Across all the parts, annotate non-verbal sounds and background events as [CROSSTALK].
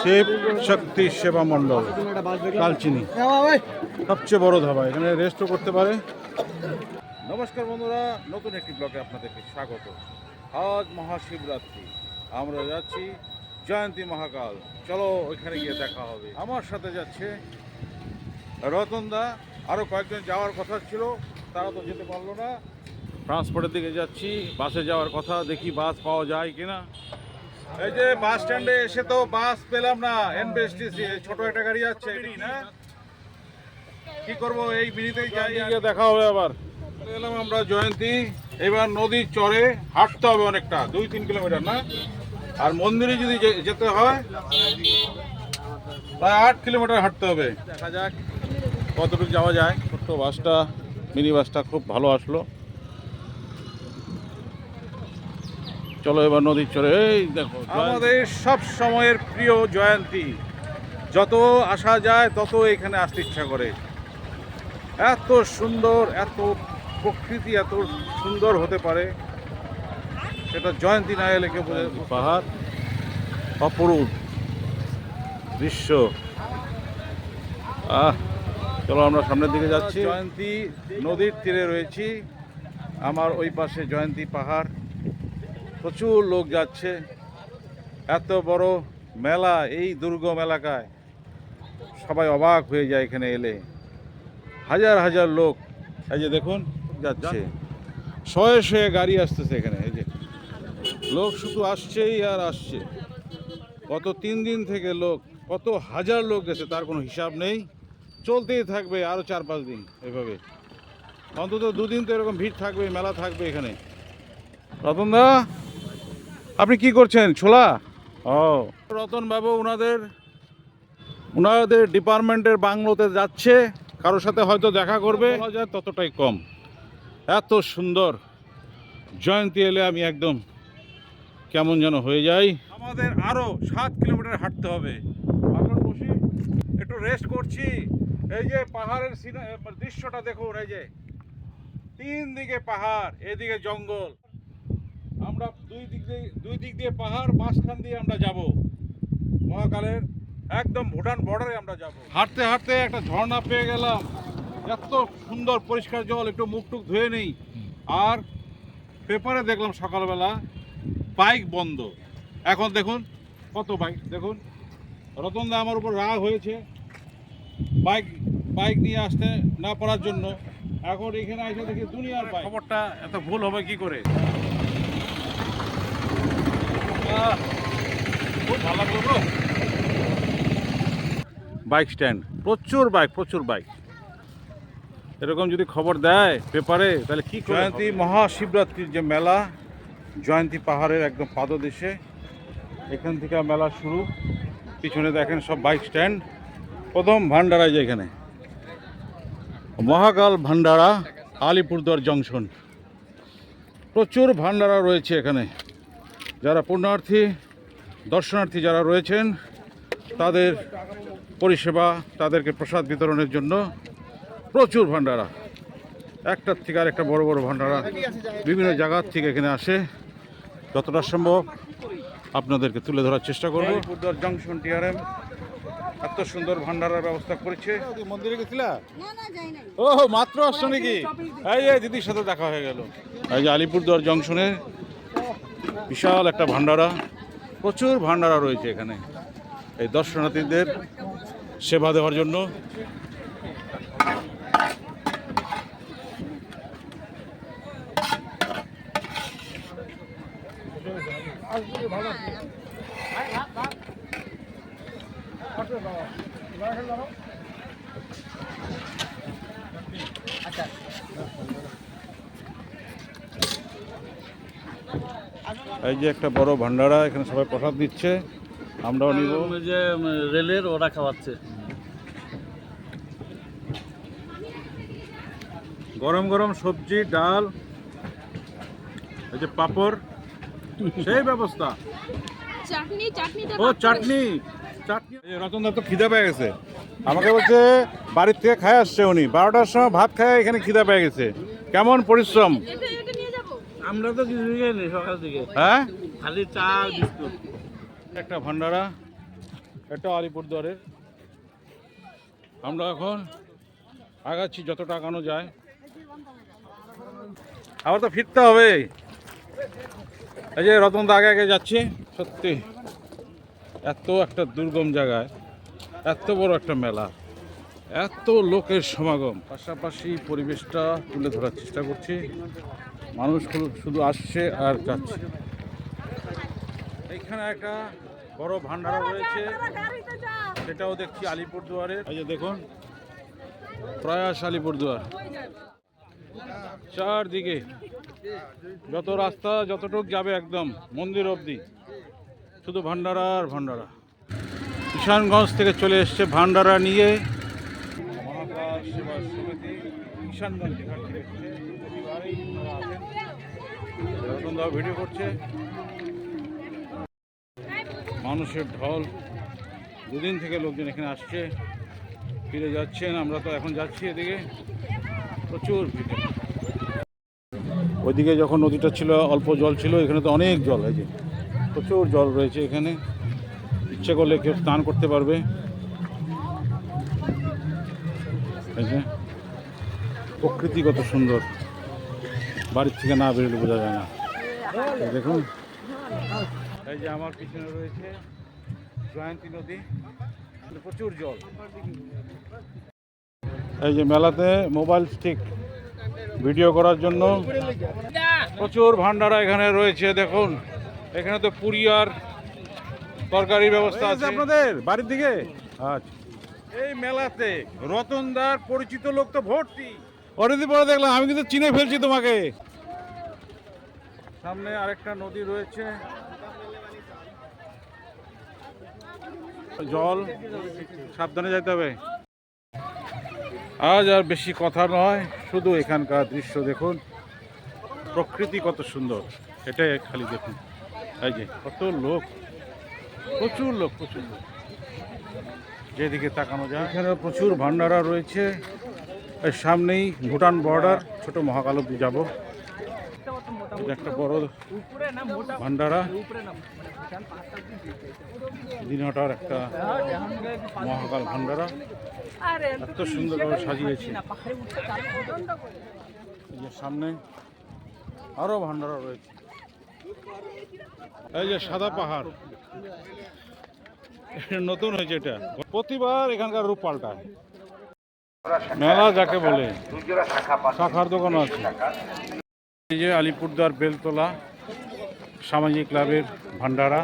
শিব শক্তি সেবা মণ্ডল, কালচিনি। সবচেয়ে বড় ধাবা, এখানে রেস্টও করতে পারে। নমস্কার বন্ধুরা, নতুন একটি ব্লগে আপনাদেরকে স্বাগত। আজ মহাশিবরাত্রি, আমরা যাচ্ছি জয়ন্তী মহাকাল। চলো ওইখানে গিয়ে দেখা হবে। আমার সাথে যাচ্ছে রতনদা আরও কয়েকজন যাওয়ার কথা ছিল, তারা তো যেতে পারল না। ট্রান্সপোর্টের দিকে যাচ্ছি বাসে যাওয়ার কথা, দেখি বাস পাওয়া যায় কিনা। এই যে বাস স্ট্যান্ডে এসে তো বাস পেলাম না এনবিএসটিসি ছোট একটা গাড়ি যাচ্ছে না কি করব এই মিনিটেই যাই গিয়ে দেখা হবে আবার। এলাম আমরা জয়ন্তী। এবার নদীর চরে হাঁটতে হবে অনেকটা দুই তিন কিলোমিটার না? আর মন্দিরে যদি যেতে হয় প্রায় আট কিলোমিটার হাঁটতে হবে। দেখা যাক কতটুকু যাওয়া যায়। ছোট্ট বাসটা মিনি বাসটা খুব ভালো আসলো। চলো এবার নদীর চরে। এই দেখো আমাদের সব সময়ের প্রিয় জয়ন্তী। যত আসা যায় তত এখানে আসতে ইচ্ছা করে। এত সুন্দর এত প্রকৃতি এত সুন্দর হতে পারে। সেটা জয়ন্তী না এলে কেউ পাহাড় অপরূপ দৃশ্য। আহ চলো আমরা সামনের দিকে যাচ্ছি। জয়ন্তী নদীর তীরে রয়েছি। আমার ওই পাশে জয়ন্তী পাহাড়। প্রচুর লোক যাচ্ছে। এত বড় মেলা এই দুর্গম এলাকায়। সবাই অবাক হয়ে যায় এখানে এলে। হাজার হাজার লোক এই যে দেখুন, যাচ্ছে। শয়ে শয়ে গাড়ি আসতেছে এখানে, এই যে। লোক শুধু আসছেই আর আসছে। গত তিন দিন থেকে লোক, কত হাজার লোক গেছে, তার কোনো হিসাব নেই। চলতেই থাকবে আরও চার পাঁচ দিন এভাবে। অন্তত দুদিন তো এরকম ভিড় থাকবে, মেলা থাকবে এখানে। রতনদা আপনি কি করছেন ছোলা? ও। রতন বাবু ওনাদের ওনাদের ডিপার্টমেন্টের বাংলোতে যাচ্ছে কারোর সাথে হয়তো দেখা করবে। যায় ততটাই কম। এত সুন্দর জয়ন্তী এলে আমি একদম কেমন যেন হয়ে যাই। আমাদের আরও সাত কিলোমিটার হাঁটতে হবে। এখন বসি একটু রেস্ট করছি। এই যে পাহাড়ের দৃশ্যটা দেখুন এই যে। তিন দিকে পাহাড় এদিকে জঙ্গল। আমরা দুই দিক দিয়ে, দুই দিক দিয়ে পাহাড়, মাঝখান দিয়ে আমরা যাব। মহাকালের একদম ভুটান বর্ডারে আমরা যাব। হাঁটতে হাঁটতে একটা ঝর্ণা পেয়ে গেলাম। এত সুন্দর পরিষ্কার জল, একটু মুখ টুক ধুয়ে নেই। আর পেপারে দেখলাম সকালবেলা বাইক বন্ধ। এখন দেখুন, কত বাইক দেখুন রতনদা আমার উপর রাগ হয়েছে। বাইক বাইক নিয়ে আসতে না পারার জন্য। এখন এখানে এসে দেখি দুনিয়ার খবরটা এত ভুল হবে কি করে আহ, খুব ভালো লাগল গো বাইক স্ট্যান্ড। প্রচুর বাইক প্রচুর বাইক। এরকম যদি খবর দেয় পেপারে তাহলে কি জয়ন্তী মহাশিবরাত্রির যে মেলা জয়ন্তী পাহাড়ের একদম পাদদেশে এখান থেকে মেলা শুরু। পিছনে দেখেন সব বাইক স্ট্যান্ড। প্রথম ভান্ডারা যে এখানে। মহাকাল ভান্ডারা আলিপুরদুয়ার জংশন। প্রচুর ভান্ডারা রয়েছে এখানে। যারা পুণ্যার্থী দর্শনার্থী যারা রয়েছেন তাদের পরিষেবা তাদেরকে প্রসাদ বিতরণের জন্য প্রচুর ভান্ডারা একটার থেকে আর একটা বড় বড় ভান্ডারা বিভিন্ন জায়গার থেকে এখানে আসে। যতটা সম্ভব আপনাদেরকে তুলে ধরার চেষ্টা করব। জংশন টিআরএম এত সুন্দর ভান্ডারার ব্যবস্থা করেছে। মন্দিরে গেছিলা? না না ও মাত্র আসছো নাকি? এই যে দিদির সাথে দেখা হয়ে গেল। এই যে আলিপুরদুয়ার জংশনে বিশাল একটা ভান্ডারা প্রচুর ভান্ডারা রয়েছে এখানে। এই দর্শনার্থীদের সেবা দেওয়ার জন্য। এই যে একটা বড় ভান্ডারা এখানে সবাই প্রসাদ দিচ্ছে আমরাও নিব। যে রেলের ওরা খাওয়াচ্ছে। গরম গরম সবজি ডাল এই যে পাপড় সেই ব্যবস্থা। চাটনি চাটনি ও চাটনি চাটনি। রতনদা তো খিদে পেয়ে গেছে। আমাকে বলছে বাড়ির থেকে খায় আসছে উনি। বারোটার সময় ভাত খায় এখানে খিদে পেয়ে গেছে। কেমন পরিশ্রম? আমরা তো কিছু খাইনি সকাল থেকে। হ্যাঁ? খালি চা বিস্কুট। একটা ভান্ডারা এটা আলিপুরদুয়ারের। আমরা এখন আগাচ্ছি যতটা আগানো যায়। আবার তো ফিরতে হবে। এই যে রতন দা আগে আগে যাচ্ছে সত্যি। এত একটা দুর্গম জায়গায় এত বড় একটা মেলা এত লোকের সমাগম। পাশাপাশি পরিবেশটা তুলে ধরার চেষ্টা করছি। মানুষ শুধু- আসছে আর যাচ্ছে। এখানে একটা বড় ভান্ডারা রয়েছে। সেটাও দেখছি আলিপুরদুয়ারের এই যে দেখুন, প্রয়াস আলিপুরদুয়ার চারদিকে যত রাস্তা, যতটুক যাবে একদম মন্দির অবধি। শুধু ভান্ডারা আর ভান্ডারা। কিষানগঞ্জ থেকে চলে এসছে ভান্ডারা নিয়ে। সেবা সমিতি এখান থেকে এসছে। প্রতিবারেই তারা আসেন। রতনদা ভিডিও করছে। মানুষের ঢল। দুদিন থেকে লোকজন এখানে আসছে, ফিরে যাচ্ছেন। আমরা তো এখন যাচ্ছি এদিকে। প্রচুর ভিড়। ওইদিকে যখন নদীটা ছিল, অল্প জল ছিল, এখানে তো অনেক জল যে প্রচুর জল রয়েছে এখানে। ইচ্ছে করলে কেউ স্নান করতে পারবে। এই যে, প্রকৃতি সুন্দর। বাড়ির থেকে না বেরোলে বোঝা যায় না। দেখুন। এই যে আমার পিছনে রয়েছে জয়ন্তী নদী। প্রচুর জল। এই যে মেলাতে মোবাইল স্টিক ভিডিও করার জন্য প্রচুর ভান্ডারা এখানে রয়েছে দেখুন। এখানে তো পুরি আর তরকারির ব্যবস্থা আছে। আপনাদের বাড়ির দিকে? আচ্ছা। এই মেলাতে রতনদার পরিচিত লোক তো ভর্তি। অনেকদিন পরে দেখলাম, আমি কিন্তু চিনে ফেলছি তোমাকে। সামনে আরেকটা নদী রয়েছে। জল, সাবধানে যেতে হবে। আজ আর বেশি কথা নয়, শুধু এখানকার দৃশ্য দেখুন। প্রকৃতি কত সুন্দর, এটাই খালি দেখুন। এই যে, কত লোক, প্রচুর লোক প্রচুর লোক। যেদিকে তাকানো যায় এখানে প্রচুর ভান্ডারা রয়েছে। এর সামনেই ভুটান বর্ডার, ছোট মহাকাল অব্দি যাব। একটা বড় ভান্ডারা। দিনহাটার একটা মহাকাল ভান্ডারা। এত সুন্দরভাবে সাজিয়েছে। সামনে আরও ভান্ডারা রয়েছে। এই যে সাদা পাহাড়। নতুন হয়েছে এটা। প্রতিবার এখানকার রূপ পাল্টায়। মেলা যাকে বলে, শাখার দোকান আছে। যে আলিপুরদুয়ার বেলতলা সামাজিক ক্লাবের ভান্ডারা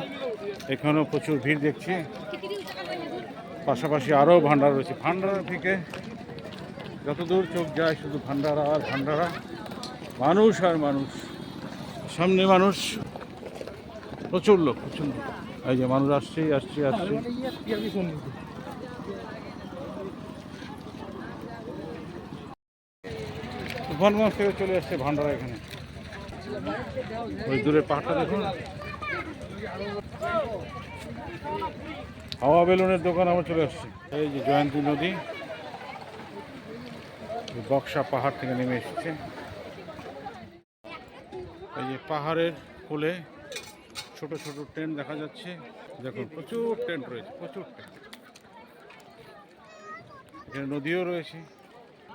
এখানেও প্রচুর ভিড় দেখছি। পাশাপাশি আরও ভান্ডারা রয়েছে। ভান্ডারা থেকে যতদূর চোখ যায়, শুধু ভান্ডারা আর ভান্ডারা মানুষ আর মানুষ। সামনে মানুষ। প্রচুর লোক প্রচুর লোক। এই যে মানুষ আসছে আসছে আসছে তুফানগঞ্জ থেকে চলে আসছে ভান্ডারা এখানে। ওই দূরে পাহাড়টা দেখুন। হাওয়া বেলুনের দোকান আমার চলে আসছে। এই যে জয়ন্তী নদী বক্সা পাহাড় থেকে নেমে এসেছে। এই যে পাহাড়ের কোলে ছোট ছোট টেন্ট দেখা যাচ্ছে। দেখুন, প্রচুর টেন্ট রয়েছে, প্রচুর টেন্ট। এখানে নদীও রয়েছে,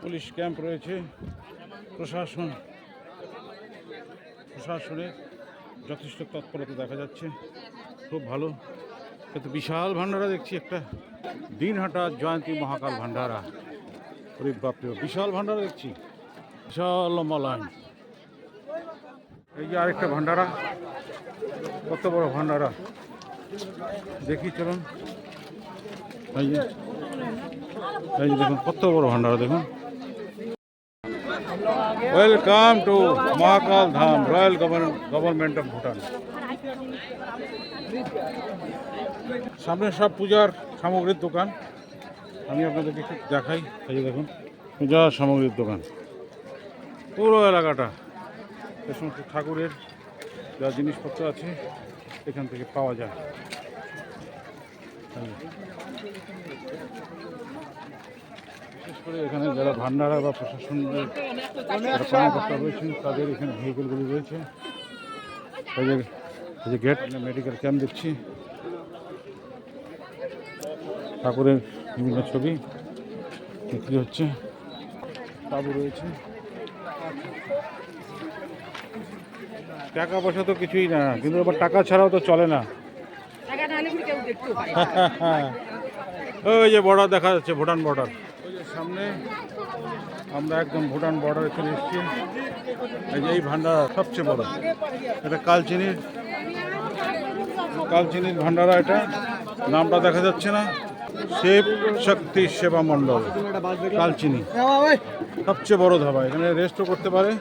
পুলিশ ক্যাম্প রয়েছে। প্রশাসন, প্রশাসনের যথেষ্ট তৎপরতা দেখা যাচ্ছে। খুব ভালো। কিন্তু বিশাল ভান্ডারা দেখছি একটা। দিনহাটা জয়ন্তী মহাকাল ভান্ডারা ওরে বাপরে বিশাল ভান্ডারা দেখছি। বিশাল লম্বা লাইন। এই যে আরেকটা ভান্ডারা কত বড় ভান্ডারা দেখি চলুন। এই যে দেখুন, কত বড় ভান্ডারা দেখুন। Welcome to Mahakal Dham royal government of Bhutan সামনে সব পূজার সামগ্রীর দোকান। আমি আপনাদেরকে একটু দেখাই, এই দেখুন পূজার সামগ্রীর দোকান। পুরো এলাকাটা এ সমস্ত ঠাকুরের যা জিনিসপত্র আছে, এখান থেকে পাওয়া যায়। এই যে। বিশেষ করে এখানে যারা ভান্ডারা বা প্রশাসনের যারা কর্মকর্তা রয়েছেন তাদের এখানে ভেহিকেলগুলি রয়েছে। এই যে গেট মেডিকেল ক্যাম্প দেখছি। ঠাকুরের বিভিন্ন ছবি বিক্রি হচ্ছে। তাবু রয়েছে। টাকা পয়সা তো কিছুই না কিন্তু আবার টাকা ছাড়াও তো চলে না। [LAUGHS] ওই যে বর্ডার দেখা যাচ্ছে ভুটান বর্ডার। সামনে আমরা একদম ভুটান বর্ডারে চলে এসেছি। এই ভান্ডার সবচেয়ে বড়। এটা কালচিনির কালচিনির ভান্ডারা এটা। নামটা দেখা যাচ্ছে না। শিব শক্তি সেবা মণ্ডল, কালচিনি। সবচেয়ে বড় ধাবা। এখানে রেস্টও করতে পারে।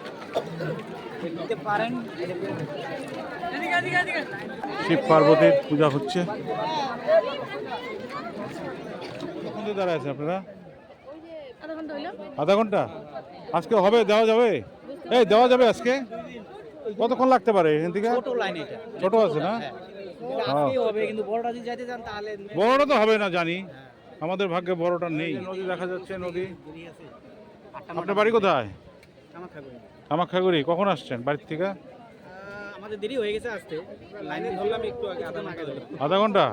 শিব পার্বতীর পূজা হচ্ছে। দাঁড়ায় আছে আপনারা? আধা ঘণ্টা ঘণ্টা? আজকে হবে দেওয়া যাবে? এই দেওয়া যাবে আজকে? কতক্ষণ লাগতে পারে এখান থেকে ছোট লাইন এটা। ছোট আছে না? হ্যাঁ। কিন্তু বড়টা তো হবে না জানি। আমাদের ভাগ্যে বড়টা নেই। নদী দেখা যাচ্ছে নদী। আপনার বাড়ি কোথায়? কামাখ্যাগুড়ি। কখন আসছেন বাড়ির থেকে? আমাদের দেরি হয়ে গেছে আসতে। লাইনে ধরলাম একটু আগে আধা আগে আধা ঘণ্টা?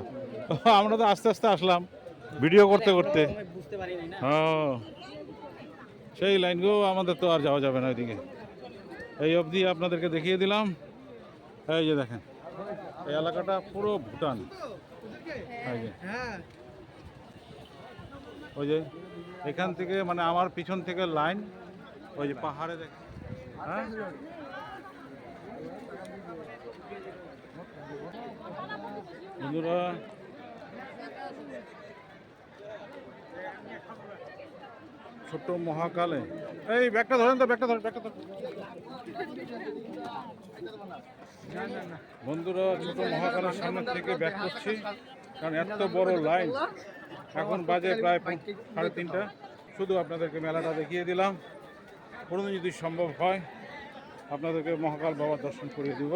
আমরা তো আস্তে আস্তে আসলাম। ভিডিও করতে করতে। ও সেই লাইনগুলো আমাদের তো আর যাওয়া যাবে না ওইদিকে। এই অবধি আপনাদেরকে দেখিয়ে দিলাম। এই যে দেখেন এই এলাকাটা পুরো ভুটান। হ্যাঁ ওই যে এখান থেকে মানে আমার পিছন থেকে লাইন ওই যে পাহাড়ে দেখ হ্যাঁ? বন্ধুরা ছোট্ট মহাকালে। এই ব্যাগটা ধরেন তো, ব্যাগটা ধরেন, ব্যাগটা বন্ধুরা, ছোট মহাকালের সামনে থেকে ব্যাক করছি, কারণ এত বড় লাইন। এখন বাজে প্রায় সাড়ে তিনটা। শুধু আপনাদেরকে মেলাটা দেখিয়ে দিলাম। কোনো যদি সম্ভব হয়, আপনাদেরকে মহাকাল বাবার দর্শন করিয়ে দিব।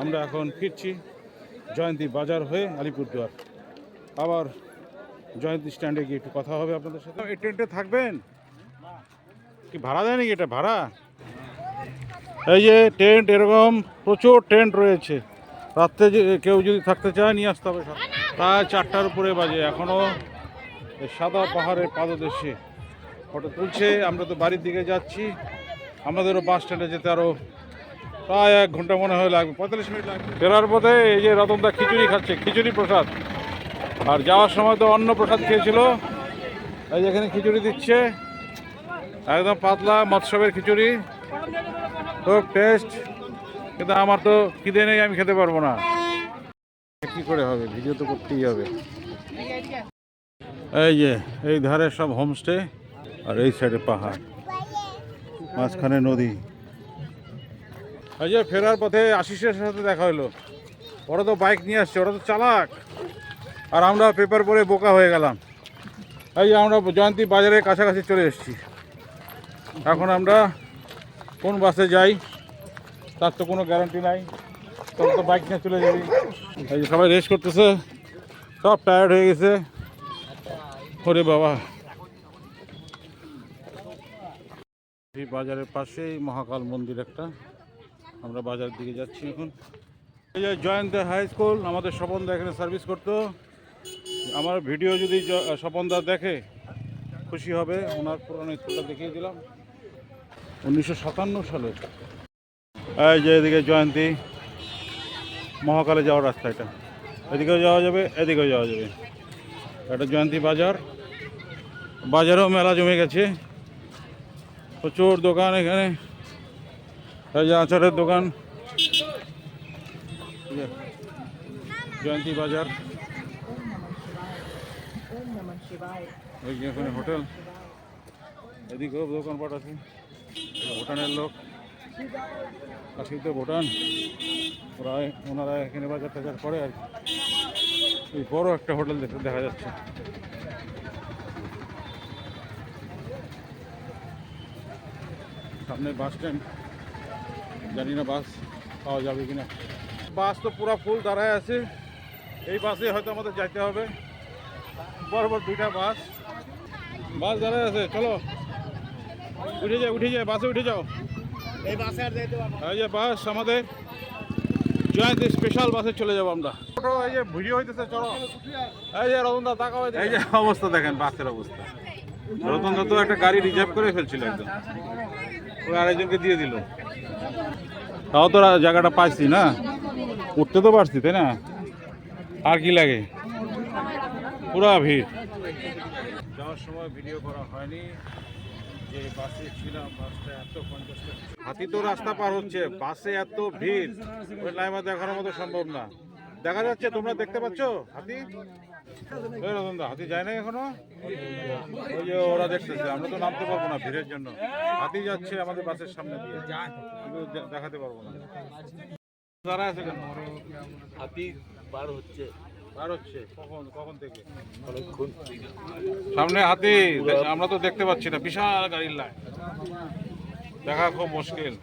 আমরা এখন ফিরছি জয়ন্তী বাজার হয়ে আলিপুরদুয়ার। আবার জয়ন্তী স্ট্যান্ডে গিয়ে একটু কথা হবে আপনাদের সাথে। এই টেন্টে থাকবেন? কি ভাড়া দেয় নাকি এটা? ভাড়া? এই যে টেন্ট এরকম প্রচুর টেন্ট রয়েছে। রাত্রে যে কেউ যদি থাকতে চায় নিয়ে আসতে হবে। প্রায় চারটার উপরে বাজে। এখনও সাদা পাহাড়ের পাদদেশে ফটো তুলছে। আমরা তো বাড়ির দিকে যাচ্ছি। আমাদেরও বাস স্ট্যান্ডে যেতে আরও প্রায় এক ঘণ্টা মনে হয় লাগবে। পঁয়তাল্লিশ মিনিট লাগবে। ফেরার পথে এই যে রতনদা খিচুড়ি খাচ্ছে। খিচুড়ি প্রসাদ। আর যাওয়ার সময় তো অন্ন প্রসাদ খেয়েছিল। এই যে এখানে খিচুড়ি দিচ্ছে। একদম পাতলা মৎস্যবের খিচুড়ি। খুব টেস্ট কিন্তু আমার তো খিদে নেই, আমি খেতে পারব না। কি করে হবে? ভিডিও তো করতেই হবে। এই যে, এই ধারে সব হোমস্টে আর এই সাইডে পাহাড়। মাঝখানে নদী। এই যে, ফেরার পথে আশিসের সাথে দেখা হলো। ওরা তো বাইক নিয়ে আসছে, ওরা তো চালাক। আর আমরা পেপার পরে বোকা হয়ে গেলাম। এই আমরা জয়ন্তী বাজারের কাছাকাছি চলে এসেছি। এখন আমরা কোন বাসে যাই, তার তো কোনো গ্যারান্টি নাই। তখন তো বাইক নিয়ে চলে যাবি। এই যে সবাই রেস্ট করতেছে, সব টায়ার্ড হয়ে গেছে। ওরে বাবা। বাজারের পাশেই মহাকাল মন্দির একটা। আমরা বাজারের দিকে যাচ্ছি এখন। এই যে জয়ন্ত হাই স্কুল, আমাদের স্বপনদা এখানে সার্ভিস করতো। আমার ভিডিও যদি স্বপনদা দেখে খুশি হবে, ওনার পুরনো স্কুলটা দেখিয়ে দিলাম। উনিশশো সাতান্ন সালে। এই যে এদিকে জয়ন্তী, মহাকালে যাওয়ার রাস্তা এটা। এদিকেও যাওয়া যাবে, এদিকেও যাওয়া যাবে। এটা জয়ন্তী বাজার। বাজারেও মেলা জমে গেছে। প্রচুর দোকান এখানে। এই যে আচারের দোকান। জয়ন্তী বাজার। ওই যে এখানে হোটেল। এদিকেও দোকানপাট আছে। ভুটানের লোক। কাশি তো ভুটান। ওরা ওনারা এখানে বাজার টাজার করে আর। এই বড় একটা হোটেল দেখা যাচ্ছে। সামনে বাস স্ট্যান্ড। জানি না বাস পাওয়া যাবে কিনা। বাস তো পুরো ফুল দাঁড়ায় আছে। এই বাসে হয়তো আমাদের যাইতে হবে। বড় দুইটা বাস। বাস দাঁড়ায় আছে চলো। উঠে যায় উঠে যায় বাসে উঠে যাও। এই বাসে আর যাইতে পারব এই যে বাস আমাদের। জয়ন্তী স্পেশাল বাসে চলে যাব আমরা। এই যে ভিডিও হইতেছে চলো। এই যে রতন দা তাকাও এই যে অবস্থা দেখেন বাসের অবস্থা। রতন দা তো একটা গাড়ি রিজার্ভ করে ফেলছিল একদম। ওই আরেকজনকে দিয়ে দিল। তাও তো জায়গাটা পাইছি না। উঠতে তো পারছি তাই না? আর কি লাগে? পুরা ভিড়। যাওয়ার সময় ভিডিও করা হয়নি। যে বাসে ছিলাম বাসটা এত কনজেস্টেড হাতি তো রাস্তা পার হচ্ছে বাসে এত ভিড় ওই লাইমা দেখানোর মতো সম্ভব না। দেখা যাচ্ছে তোমরা দেখতে পাচ্ছ হাতি? হাতি যায় না এখনও? ওই যে ওরা দেখতেছে আমরা তো নামতে পারব না ভিড়ের জন্য। হাতি যাচ্ছে আমাদের বাসের সামনে দিয়ে। দেখাতে পারব না। দাঁড়া আছে কেন? হাতি পার হচ্ছে। সামনে হাতি আমরা তো দেখতে পাচ্ছি না বিশাল গাড়ির লাইন। দেখা খুব মুশকিল।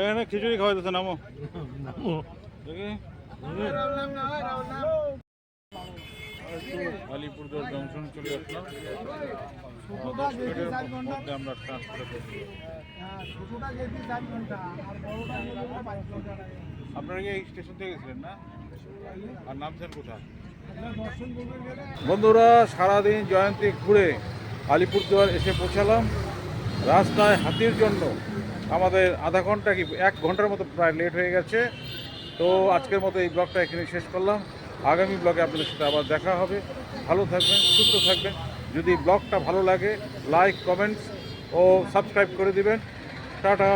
এখানে খিচুড়ি খাওয়াইতেছে নামো। আলিপুরদুয়ার জংশন চলে আসলাম। দশ মিনিটের মধ্যে আমরা ট্রান্সফার করছি আপনারা কি এই স্টেশন থেকে গেছিলেন না? আর বন্ধুরা, সারাদিন জয়ন্তী ঘুরে আলিপুরদুয়ার এসে পৌঁছালাম। রাস্তায় হাতির জন্য। আমাদের আধা ঘণ্টা কি, এক ঘণ্টার মতো প্রায় লেট হয়ে গেছে। তো আজকের মতো এই ব্লগটা এখানে শেষ করলাম। আগামী ব্লগে আপনাদের সাথে আবার দেখা হবে। ভালো থাকবেন, সুস্থ থাকবেন। যদি ব্লগটা ভালো লাগে লাইক কমেন্টস ও সাবস্ক্রাইব করে দিবেন। টাটা!